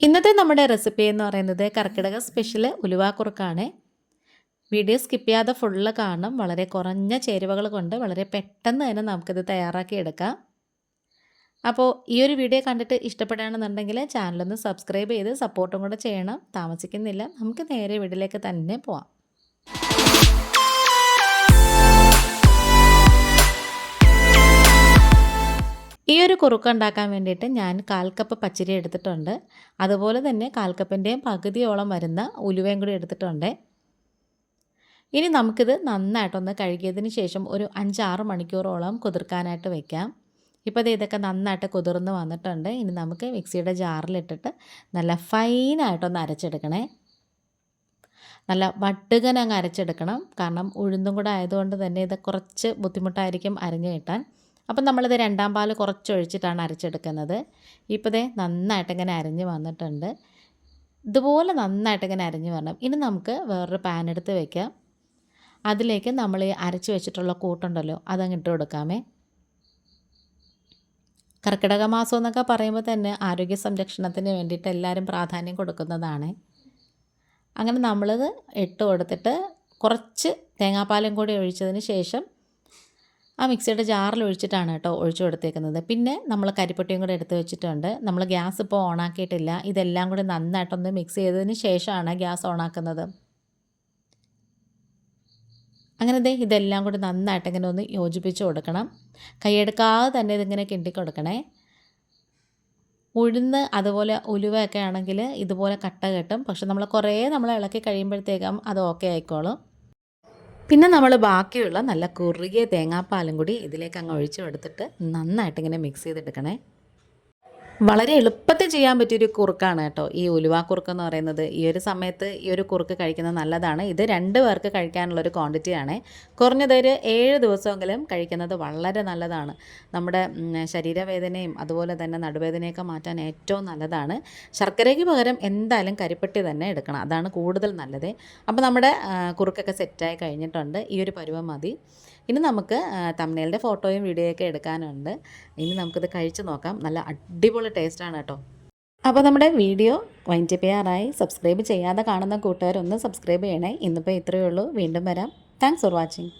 ഇന്നത്തെ നമ്മുടെ റെസിപ്പി എന്ന് പറയുന്നത് കർക്കിടക സ്പെഷ്യൽ ഉലുവാക്കുറുക്കാണ് വീഡിയോ സ്കിപ്പ് ചെയ്യാതെ ഫുള്ള് കാണണം വളരെ കുറഞ്ഞ ചേരുവകൾ കൊണ്ട് വളരെ പെട്ടെന്ന് തന്നെ നമുക്കിത് തയ്യാറാക്കി എടുക്കാം. അപ്പോൾ ഈ ഒരു വീഡിയോ കണ്ടിട്ട് ഇഷ്ടപ്പെടുകയാണെന്നുണ്ടെങ്കിൽ ചാനലൊന്ന് സബ്സ്ക്രൈബ് ചെയ്ത് സപ്പോർട്ടും കൂടെ ചെയ്യണം. താമസിക്കുന്നില്ല. നമുക്ക് നേരെ വീട്ടിലേക്ക് തന്നെ പോവാം. ഈ ഒരു കുറുക്ക് ഉണ്ടാക്കാൻ വേണ്ടിയിട്ട് ഞാൻ കാൽ കപ്പ് പച്ചരി എടുത്തിട്ടുണ്ട്. അതുപോലെ തന്നെ കാൽ കപ്പിന്റെയും പകുതിയോളം വരുന്ന ഉലുവയും കൂടി എടുത്തിട്ടുണ്ട്. ഇനി നമുക്കിത് നന്നായിട്ടൊന്ന് കഴുകിയതിന് ശേഷം ഒരു അഞ്ചാറ് മണിക്കൂറോളം കുതിർക്കാനായിട്ട് വെക്കാം. ഇപ്പോൾ ഇത് ഇതൊക്കെ നന്നായിട്ട് കുതിർന്ന് വന്നിട്ടുണ്ട്. ഇനി നമുക്ക് മിക്സിയുടെ ജാറിലിട്ടിട്ട് നല്ല ഫൈനായിട്ടൊന്ന് അരച്ചെടുക്കണേ. നല്ല വട്ടുകൻ അങ്ങ് അരച്ചെടുക്കണം. കാരണം ഉഴുന്നും കൂടെ ആയതുകൊണ്ട് തന്നെ ഇത് കുറച്ച് ബുദ്ധിമുട്ടായിരിക്കും അരിഞ്ഞു കിട്ടാൻ. അപ്പം നമ്മളിത് രണ്ടാം പാൽ കുറച്ച് ഒഴിച്ചിട്ടാണ് അരച്ചെടുക്കുന്നത്. ഇപ്പോൾ ഇതേ നന്നായിട്ട് ഇങ്ങനെ അരിഞ്ഞ് വന്നിട്ടുണ്ട്. ഇതുപോലെ നന്നായിട്ട് ഇങ്ങനെ അരിഞ്ഞ് വരണം. ഇനി നമുക്ക് വേറൊരു പാൻ എടുത്ത് വയ്ക്കാം അതിലേക്ക് നമ്മൾ ഈ അരച്ച് വെച്ചിട്ടുള്ള കൂട്ടുണ്ടല്ലോ അതങ്ങ് ഇട്ട് കൊടുക്കാമേ. കർക്കിടക മാസം എന്നൊക്കെ പറയുമ്പോൾ തന്നെ ആരോഗ്യ സംരക്ഷണത്തിന് വേണ്ടിയിട്ട് എല്ലാവരും പ്രാധാന്യം കൊടുക്കുന്നതാണ്. അങ്ങനെ നമ്മളത് ഇട്ട് കൊടുത്തിട്ട് കുറച്ച് തേങ്ങാപ്പാലും കൂടി ഒഴിച്ചതിന് ശേഷം ആ മിക്സിയുടെ ജാറിൽ ഒഴിച്ചിട്ടാണ് കേട്ടോ ഒഴിച്ചു കൊടുത്തേക്കുന്നത്. പിന്നെ നമ്മൾ കരിപ്പൊട്ടിയും കൂടെ എടുത്ത് വെച്ചിട്ടുണ്ട്. നമ്മൾ ഗ്യാസ് ഇപ്പോൾ ഓണാക്കിയിട്ടില്ല. ഇതെല്ലാം കൂടി നന്നായിട്ടൊന്ന് മിക്സ് ചെയ്തതിന് ശേഷമാണ് ഗ്യാസ് ഓണാക്കുന്നത്. അങ്ങനെ ദേ ഇതെല്ലാം കൂടി നന്നായിട്ട് ഇങ്ങനെ ഒന്ന് യോജിപ്പിച്ച് കൊടുക്കണം. കൈയെടുക്കാതെ തന്നെ ഇതിങ്ങനെ കിണ്ടി കൊടുക്കണേ. ഉഴുന്ന് അതുപോലെ ഉലുവയൊക്കെ ആണെങ്കിൽ ഇതുപോലെ കട്ട കെട്ടും. പക്ഷെ നമ്മൾ കുറേ നമ്മൾ ഇളക്കി കഴിയുമ്പോഴത്തേക്കും അത് ഓക്കെ ആയിക്കോളും. പിന്നെ നമ്മൾ ബാക്കിയുള്ള നല്ല കുറുകിയ തേങ്ങാപ്പാലും കൂടി ഇതിലേക്ക് അങ്ങ് ഒഴിച്ചു കൊടുത്തിട്ട് നന്നായിട്ട് ഇങ്ങനെ മിക്സ് ചെയ്തെടുക്കണേ. വളരെ എളുപ്പത്തിൽ ചെയ്യാൻ പറ്റിയൊരു കുറുക്കാണ് കേട്ടോ. ഈ ഉലുവ കുറുക്ക് എന്ന് പറയുന്നത്. ഈ ഒരു സമയത്ത് ഈ ഒരു കുറുക്ക് കഴിക്കുന്നത് നല്ലതാണ്. ഇത് രണ്ട് പേർക്ക് കഴിക്കാനുള്ളൊരു കുറഞ്ഞത് ഒരു ഏഴ് ദിവസമെങ്കിലും കഴിക്കുന്നത് വളരെ നല്ലതാണ്. നമ്മുടെ ശരീരവേദനയും അതുപോലെ തന്നെ നടുവേദനയൊക്കെ മാറ്റാൻ ഏറ്റവും നല്ലതാണ്. ശർക്കരയ്ക്ക് പകരം എന്തായാലും കരിപ്പെട്ടി തന്നെ എടുക്കണം. അതാണ് കൂടുതൽ നല്ലത്. അപ്പോൾ നമ്മുടെ കുറുക്കൊക്കെ സെറ്റായി കഴിഞ്ഞിട്ടുണ്ട്. ഈ ഒരു പരുവം മതി. ഇനി നമുക്ക് തമിഴ്നയുടെ ഫോട്ടോയും വീഡിയോയൊക്കെ എടുക്കാനുണ്ട്. ഇനി നമുക്കിത് കഴിച്ച് നോക്കാം. നല്ല അടിപൊളി ടേസ്റ്റാണ് കേട്ടോ. അപ്പോൾ നമ്മുടെ വീഡിയോ വൈൻഡപ്പ് ചെയ്യാറായി. സബ്സ്ക്രൈബ് ചെയ്യാതെ കാണുന്ന കൂട്ടുകാരൊന്ന് സബ്സ്ക്രൈബ് ചെയ്യണേ. ഇന്നിപ്പോൾ ഇത്രയേ ഉള്ളൂ. വീണ്ടും വരാം. Thanks for watching